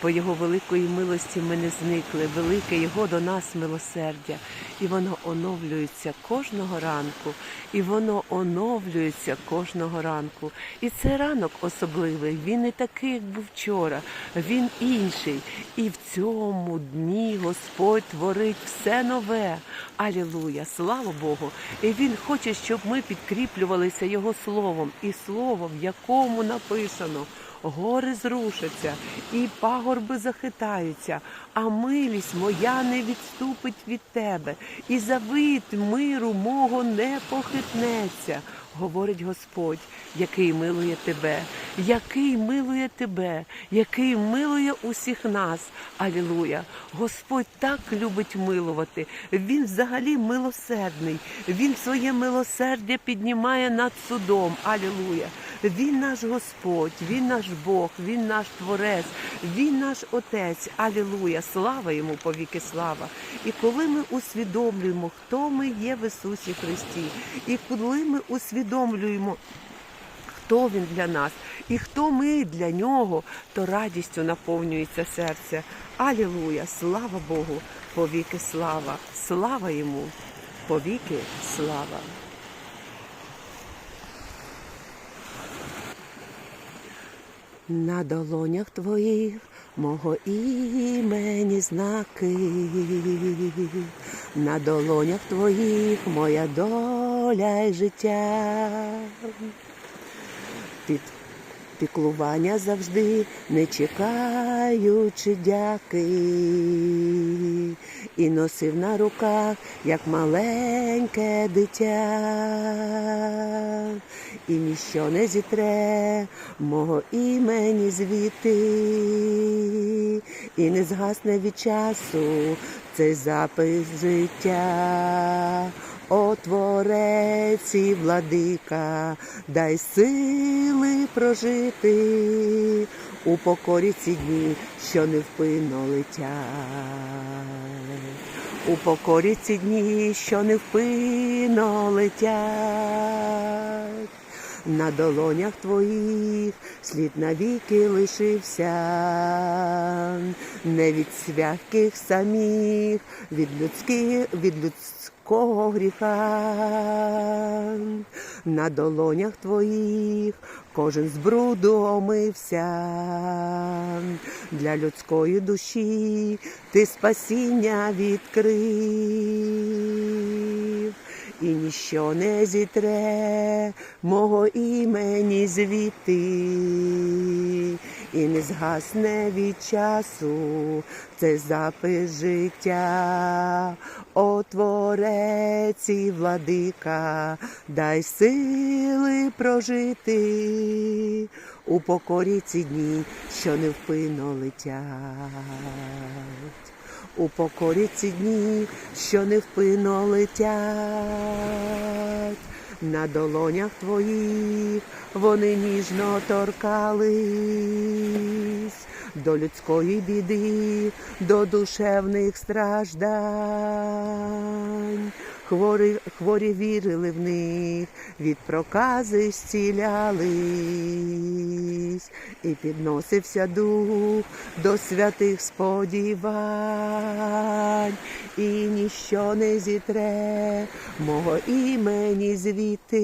По Його великої милості ми не зникли, велике Його до нас милосердя, і воно оновлюється кожного ранку, і воно оновлюється кожного ранку. І це ранок особливий, він не такий, як був вчора, він інший. І в цьому дні Господь творить все нове. Алілуя! Слава Богу! І Він хоче, щоб ми підкріплювалися Його словом, і словом, в якому написано. Гори зрушаться, і пагорби захитаються, а милість моя не відступить від тебе, і завит миру мого не похитнеться, говорить Господь, який милує тебе, який милує тебе, який милує усіх нас. Алілуя! Господь так любить милувати. Він взагалі милосердний. Він своє милосердя піднімає над судом. Алілуя! Він наш Господь, Він наш Бог, Він наш Творець, Він наш Отець. Алілуя! Слава йому повіки слава! І коли ми усвідомлюємо, хто ми є в Ісусі Христі, і коли ми усвідомлюємо, хто він для нас і хто ми для нього, то радістю наповнюється серце. Алілуя! Слава Богу! Повіки слава! Слава йому! Повіки слава! На долонях твоїх мого імені знаки, на долонях твоїх моя доля й життя. Під піклування завжди не чекаючи дяки, і носив на руках, як маленьке дитя, і ніщо не зітре мого імені звідти, і не згасне від часу цей запис життя. О, Творець і владика, дай сили прожити у покорі ці дні, що невпинно летять. У покорі ці дні, що невпинно летять. На долонях твоїх слід навіки лишився, не від свягких самих, від людських, від людського гріха. На долонях твоїх кожен з бруду омився. Для людської душі ти спасіння відкрив і ніщо не зітре мого імені звідти, і не згасне від часу це запис життя, О, Творець і владика, дай сили прожити. У покорі ці дні, що невпинно летять у покорі ці дні, що невпинно летять, на долонях твоїх вони ніжно торкались до людської біди, до душевних страждань. Хворі, хворі вірили в них, від прокази зцілялись, і підносився дух до святих сподівань, і ніщо не зітре мого імені звідти,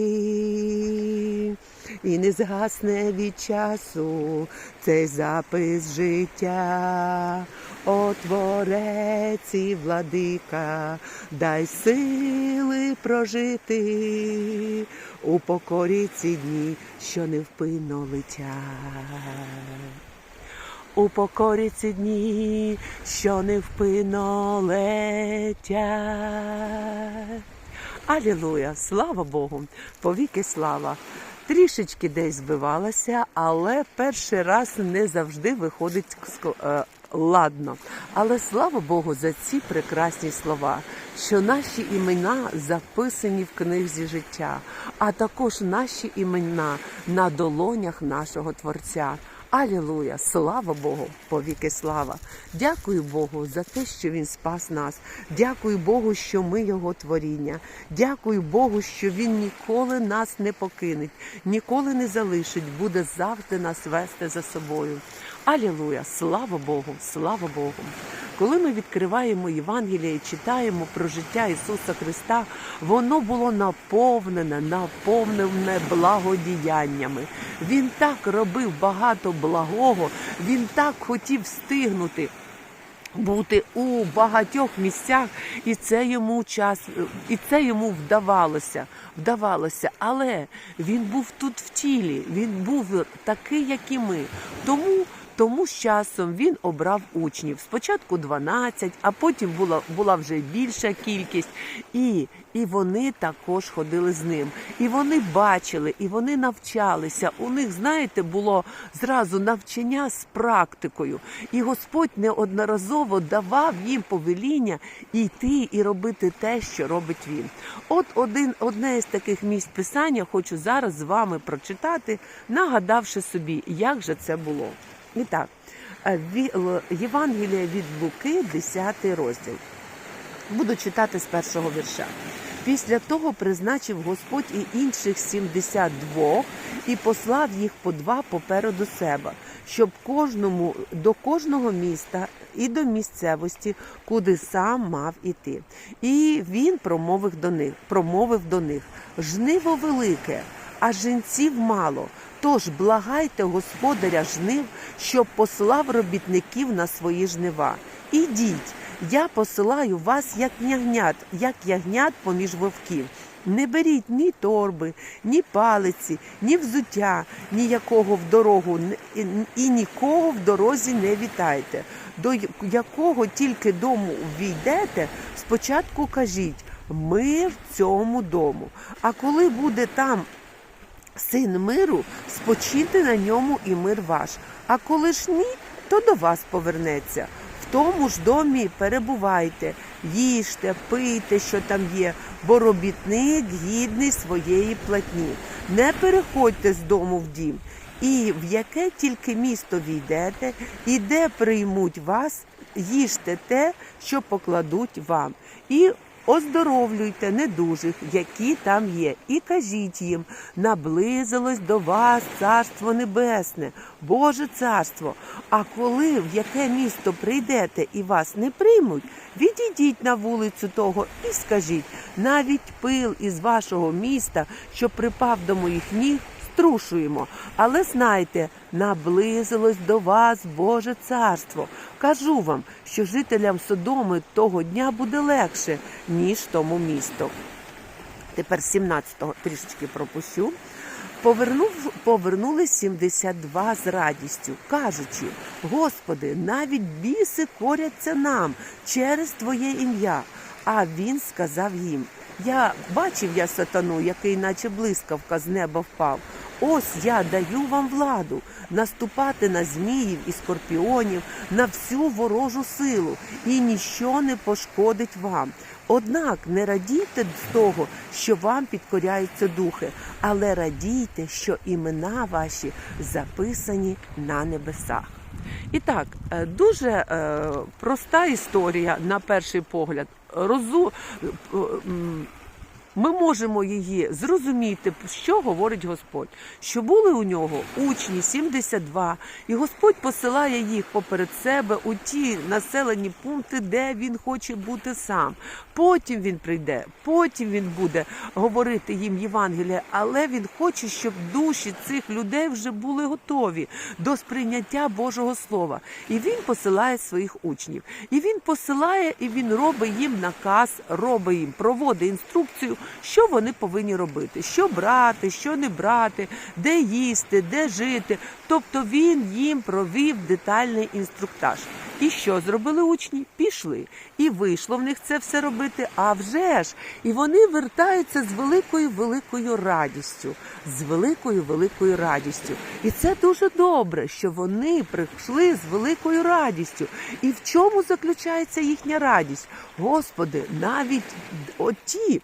і не згасне від часу цей запис життя. О, Творець і владика, дай сили прожити у покорі ці дні, що невпинно летять. У покорі ці дні, що невпинно летять. Алілуя! Слава Богу! Повіки слава! Трішечки десь збивалася, але перший раз не завжди виходить е, ладно. Але слава Богу за ці прекрасні слова, що наші імена записані в книзі життя, а також наші імена на долонях нашого Творця. Алілуя! Слава Богу! Повіки слава! Дякую Богу за те, що Він спас нас. Дякую Богу, що ми Його творіння. Дякую Богу, що Він ніколи нас не покинеть, ніколи не залишить, буде завжди нас вести за собою. Алілуя! Слава Богу! Слава Богу! Коли ми відкриваємо Євангеліє і читаємо про життя Ісуса Христа, воно було наповнене, наповнене благодіяннями. Він так робив багато благого, він так хотів встигнути. Бути у багатьох місцях, і це йому час, і це йому вдавалося. Вдавалося, але він був тут в тілі, він був такий, як і ми. Тому тому з часом він обрав учнів. Спочатку 12, а потім була була вже більша кількість, і і вони також ходили з ним. І вони бачили, і вони навчалися. У них, знаєте, було зразу навчання з практикою. І Господь неодноразово давав їм повеління йти і робити те, що робить він. От один одне із таких місць писання хочу зараз з вами прочитати, нагадавши собі, як же це було. І так, е, Євангелія від Луки, 10 розділ. Буду читати з першого вірша. Після того призначив Господь і інших 72 і послав їх по два попереду себе, щоб кожному до кожного міста і до місцевості, куди сам мав іти. І він промовив до них, промовив до них: жниво велике, а жінців мало. Тож благайте господаря жнив, щоб послав робітників на свої жнива. Ідіть, я посилаю вас, як ягнят, як ягнят поміж вовків. Не беріть ні торби, ні палиці, ні взуття, ніякого в дорогу, і- нікого в дорозі не вітайте. До якого тільки дому війдете, спочатку кажіть мир цьому дому. А коли буде там Син миру, спочити на ньому і мир ваш. А коли ж ні, то до вас повернеться. В тому ж домі перебувайте, їжте, пийте, що там є, бо робітник гідний своєї платні. Не переходьте з дому в дім, і в яке тільки місто війдете, і де приймуть вас, їжте те, що покладуть вам. І Оздоровлюйте недужих, які там є, і кажіть їм: наблизилось до вас царство небесне, Боже царство. А коли в яке місто прийдете і вас не приймуть, відійдіть на вулицю того і скажіть: навіть пил із вашого міста, що припав до моїх ніг, струшуємо. Але знайте, наблизилось до вас Боже царство. Кажу вам, що жителям Содоми того дня буде легше, ніж тому місту. Тепер 17-го трішечки пропущу. Повернув, повернули 72 з радістю, кажучи: Господи, навіть біси коряться нам через Твоє ім'я. А він сказав їм: Я бачив я сатану, який, наче блискавка, з неба впав. Ось я даю вам владу наступати на зміїв і скорпіонів, на всю ворожу силу, і ніщо не пошкодить вам. Однак не радійте з того, що вам підкоряються духи, але радійте, що імена ваші записані на небесах. І так, е, дуже е, проста історія на перший погляд. Розу... ми можемо її зрозуміти, що говорить Господь. Що були у нього учні 72, і Господь посилає їх поперед себе у ті населені пункти, де він хоче бути сам. Потім він прийде, потім він буде говорити їм Євангелія, але він хоче, щоб душі цих людей вже були готові до сприйняття Божого Слова. І він посилає своїх учнів. І він посилає, і він робить їм наказ, робить їм, проводить інструкцію, що вони повинні робити, що брати, що не брати, де їсти, де жити. Тобто він їм провів детальний інструктаж. І що зробили учні? Пішли. І вийшло в них це все робити. А вже ж! І вони вертаються з великою великою радістю. З великою великою радістю. І це дуже добре, що вони прийшли з великою радістю. І в чому заключається їхня радість? Господи, навіть оті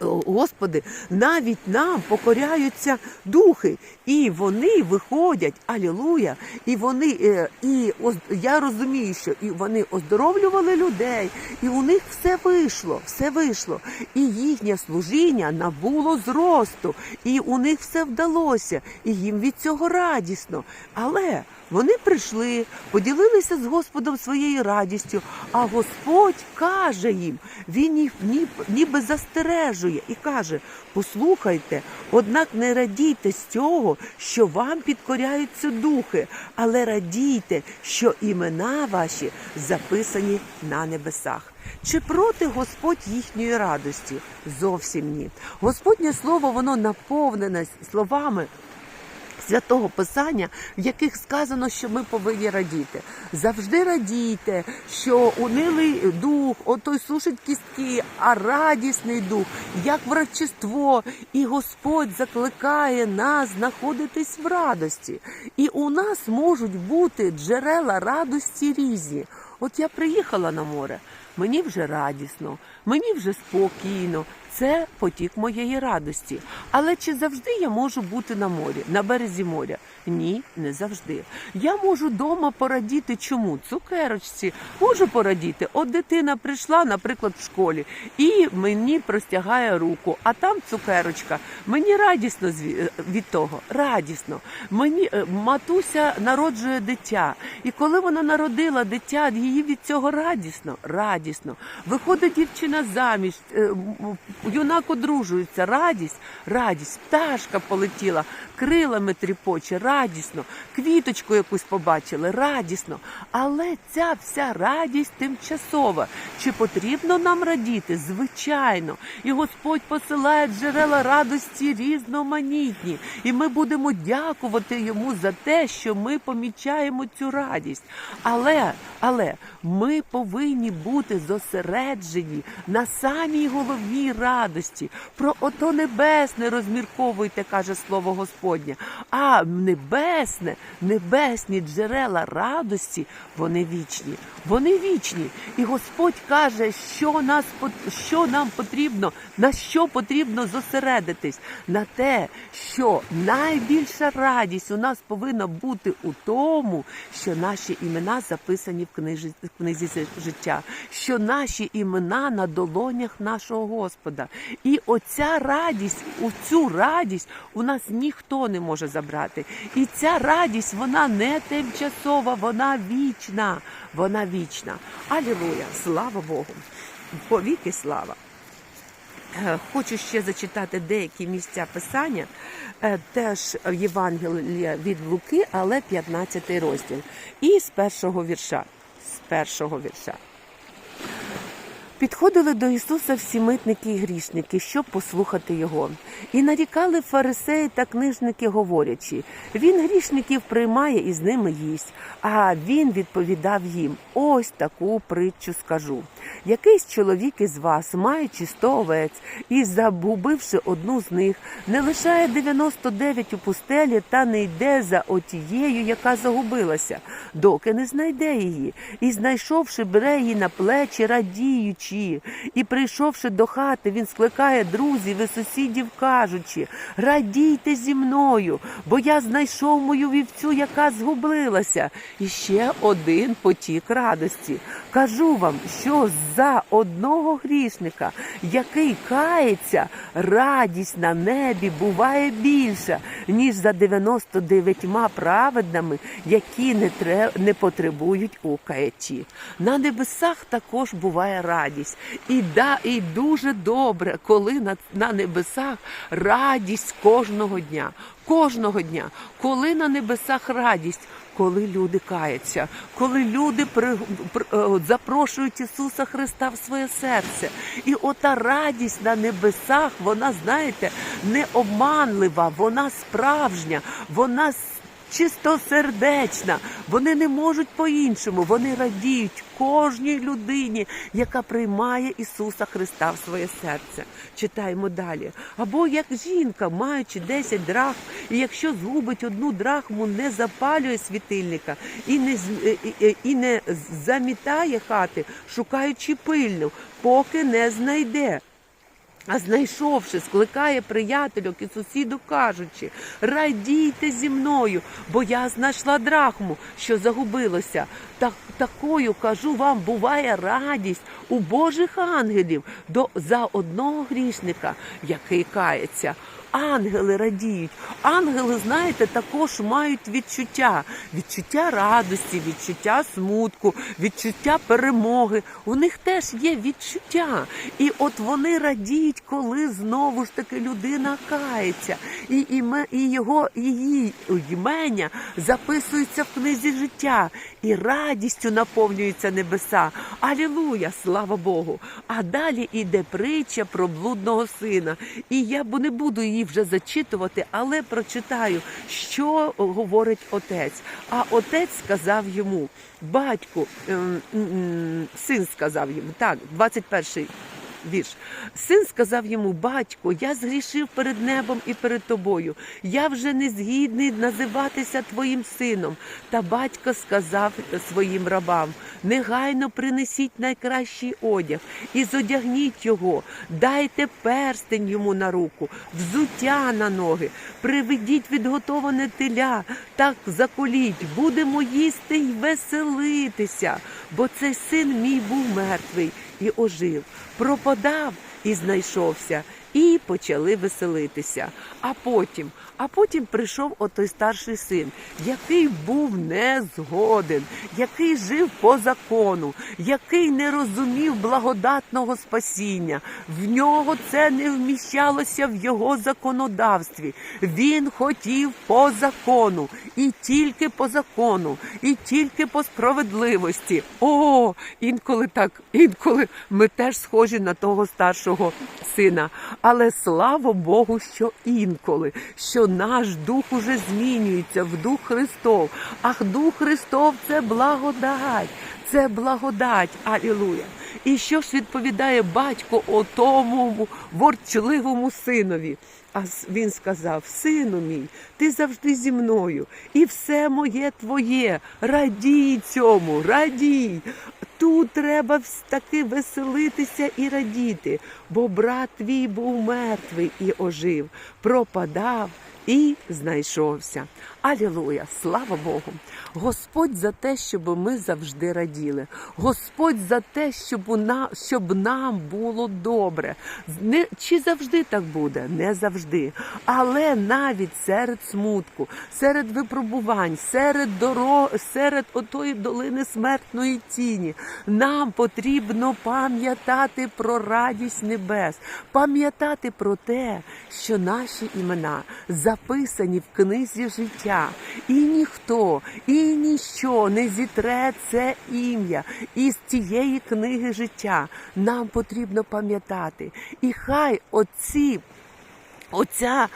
Господи, навіть нам покоряються духи, і вони виходять, алілуя, і вони, е, і я розумію, що і вони оздоровлювали людей, і у них все вийшло, все вийшло. І їхнє служіння набуло зросту, і у них все вдалося, і їм від цього радісно. Але вони прийшли, поділилися з Господом своєю радістю, а Господь каже їм, він ні- ніби застережує і каже: послухайте, однак не радійте з цього, що вам підкоряються духи, але радійте, що імена ваші записані на небесах. Чи проти Господь їхньої радості? Зовсім ні. Господнє слово воно наповнене словами святого Писання, в яких сказано, що ми повинні радіти. Завжди радійте, що унилий дух, отой сушить кістки, а радісний дух, як врачество. І Господь закликає нас знаходитись в радості. І у нас можуть бути джерела радості різні. От я приїхала на море, мені вже радісно, мені вже спокійно. Це потік моєї радості. Але чи завжди я можу бути на морі, на березі моря? Ні, не завжди. Я можу вдома порадіти чому? Цукерочці. Можу порадіти. От дитина прийшла, наприклад, в школі, і мені простягає руку, а там цукерочка. Мені радісно від того. Радісно. Мені е, матуся народжує дитя. І коли вона народила дитя, її від цього радісно. Радісно. Виходить дівчина заміж, е, юнак одружується. Радість, радість. Пташка полетіла, крилами тріпоче, радісно. Квіточку якусь побачили, радісно. Але ця вся радість тимчасова. Чи потрібно нам радіти? Звичайно. І Господь посилає джерела радості різноманітні. І ми будемо дякувати йому за те, що ми помічаємо цю радість. Але, але ми повинні бути зосереджені на самій головній радості. Про ото небесне розмірковуйте, каже слово Господнє. А небесне, небесні джерела радості, вони вічні. Вони вічні. І Господь каже, що нас що нам потрібно, на що потрібно зосередитись, на те, що найбільша радість у нас повинна бути у тому, що наші імена записані в книжі в книзі життя, що наші імена на долонях нашого Господа. І оця радість, у цю радість у нас ніхто не може забрати. І ця радість, вона не тимчасова, вона вічна. Вона вічна. Алілуя! Слава Богу! Повіки слава! Е, Хочу ще зачитати деякі місця писання, е, теж Євангелія від Луки, але 15 розділ. І з першого вірша. З першого вірша. Підходили до Ісуса всі митники і грішники, щоб послухати Його. І нарікали фарисеї та книжники, говорячи: Він грішників приймає і з ними їсть. А він відповідав їм: Ось таку притчу скажу. Якийсь чоловік із вас, маючи сто овець і загубивши одну з них, не лишає 99 у пустелі та не йде за отією, яка загубилася, доки не знайде її, і знайшовши, бере її на плечі, радіючи, і прийшовши до хати, він скликає друзів і сусідів, кажучи: радійте зі мною, бо я знайшов мою вівцю, яка згубилася. І ще один потік радості. Кажу вам, що за одного грішника, який кається, радість на небі буває більша, ніж за 99 праведними, які не, тре- не потребують у каятті. На небесах також буває радість. І, да, і дуже добре, коли на, на небесах радість кожного дня. Кожного дня, коли на небесах радість, коли люди каються, коли люди при, при- е, запрошують Ісуса Христа в своє серце. І ота радість на небесах, вона, знаєте, не обманлива, вона справжня, вона чистосердечна. Вони не можуть по-іншому. Вони радіють кожній людині, яка приймає Ісуса Христа в своє серце. Читаємо далі. Або як жінка, маючи 10 драхм, і якщо згубить одну драхму, не запалює світильника і не, е, і- і не замітає хати, шукаючи пильну, поки не знайде. А знайшовши, скликає приятельок і сусіду, кажучи: радійте зі мною, бо я знайшла драхму, що загубилося. Так, такою кажу вам, буває радість у Божих ангелів до за одного грішника, який кається. Ангели радіють. Ангели, знаєте, також мають відчуття, відчуття радості, відчуття смутку, відчуття перемоги. У них теж є відчуття. І от вони радіють, коли знову ж таки людина кається, і іме, і його її імення записується в книзі життя, і радістю наповнюються небеса. Алілуя, слава Богу! А далі іде притча про блудного сина. І я бо не буду її вже зачитувати, але прочитаю, що говорить отець. А отець сказав йому, батьку, ем, син сказав йому, так, 21 вірш. Син сказав йому, батько, я згрішив перед небом і перед тобою. Я вже не згідний називатися твоїм сином. Та батько сказав своїм рабам: негайно принесіть найкращий одяг і зодягніть його, дайте перстень йому на руку, взуття на ноги, приведіть відготоване теля, так заколіть, будемо їсти й веселитися, бо цей син мій був мертвий і ожив, пропадав і знайшовся, і почали веселитися. А потім, а потім прийшов отой старший син, який був незгоден, який жив по закону, який не розумів благодатного спасіння. В нього це не вміщалося в його законодавстві. Він хотів по закону, і тільки по закону, і тільки по справедливості. О, інколи так, інколи ми теж схожі на того старшого сина. Але слава Богу, що інколи, що наш дух уже змінюється в дух Христов. Ах, дух Христов це благодать, це благодать. Алілуя. І що ж відповідає батько отому ворчливому синові? А він сказав: Сину мій, ти завжди зі мною, і все моє твоє. Радій цьому, радій. Тут треба таки веселитися і радіти, бо брат твій був мертвий і ожив, пропадав і знайшовся. Алілуя! Слава Богу! Господь за те, щоб ми завжди раділи. Господь за те, щоб, у на, щоб нам було добре. Не, чи завжди так буде? Не завжди. Але навіть серед смутку, серед випробувань, серед дорог, серед отої долини смертної тіні, нам потрібно пам'ятати про радість небес, пам'ятати про те, що наші імена записані в книзі життя, і ніхто, і ніщо не зітре це ім'я із цієї книги життя. Нам потрібно пам'ятати. І хай оці Оця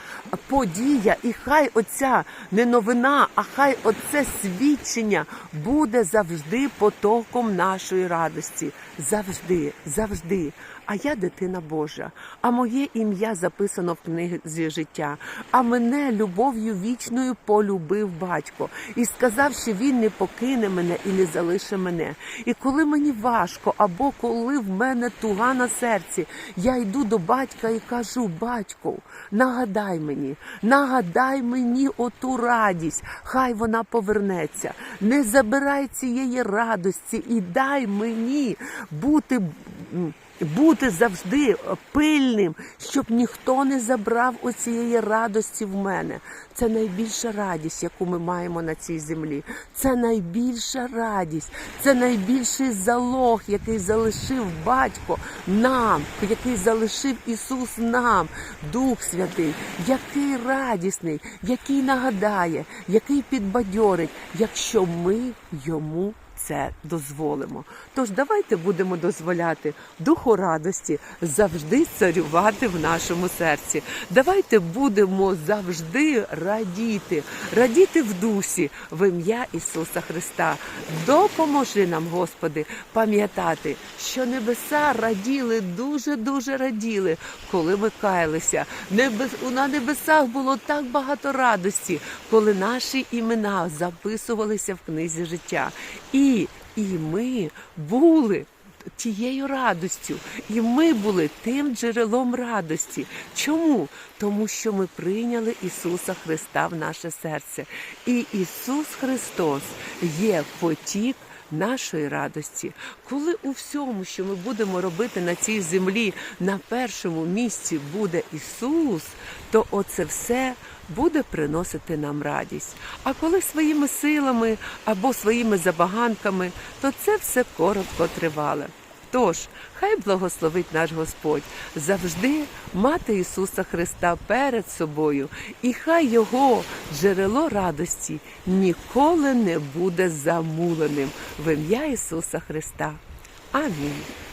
подія, і хай оця не новина, а хай оце свідчення буде завжди потоком нашої радості. Завжди, завжди. А я дитина Божа, а моє ім'я записано в книзі життя. А мене любов'ю вічною полюбив батько і сказав, що він не покине мене і не залише мене. І коли мені важко, або коли в мене туга на серці, я йду до батька і кажу: батько, нагадай мені, нагадай мені оту радість, хай вона повернеться. Не забирай цієї радості і дай мені бути. Бути завжди пильним, щоб ніхто не забрав оцієї радості в мене. Це найбільша радість, яку ми маємо на цій землі. Це найбільша радість, це найбільший залог, який залишив батько нам, який залишив Ісус нам, Дух Святий, який радісний, який нагадає, який підбадьорить, якщо ми йому це дозволимо. Тож давайте будемо дозволяти духу радості завжди царювати в нашому серці. Давайте будемо завжди радіти, радіти в дусі в ім'я Ісуса Христа. Допоможи нам, Господи, пам'ятати, що небеса раділи, дуже дуже раділи, коли ми каялися. Небес на небесах було так багато радості, коли наші імена записувалися в книзі життя. І, і ми були тією радостю, і ми були тим джерелом радості. Чому? Тому що ми прийняли Ісуса Христа в наше серце. І Ісус Христос є потік нашої радості. Коли у всьому, що ми будемо робити на цій землі, на першому місці буде Ісус, то оце все буде приносити нам радість. А коли своїми силами або своїми забаганками, то це все коротко тривале. Тож, хай благословить наш Господь завжди мати Ісуса Христа перед собою, і хай Його джерело радості ніколи не буде замуленим в ім'я Ісуса Христа. Амінь.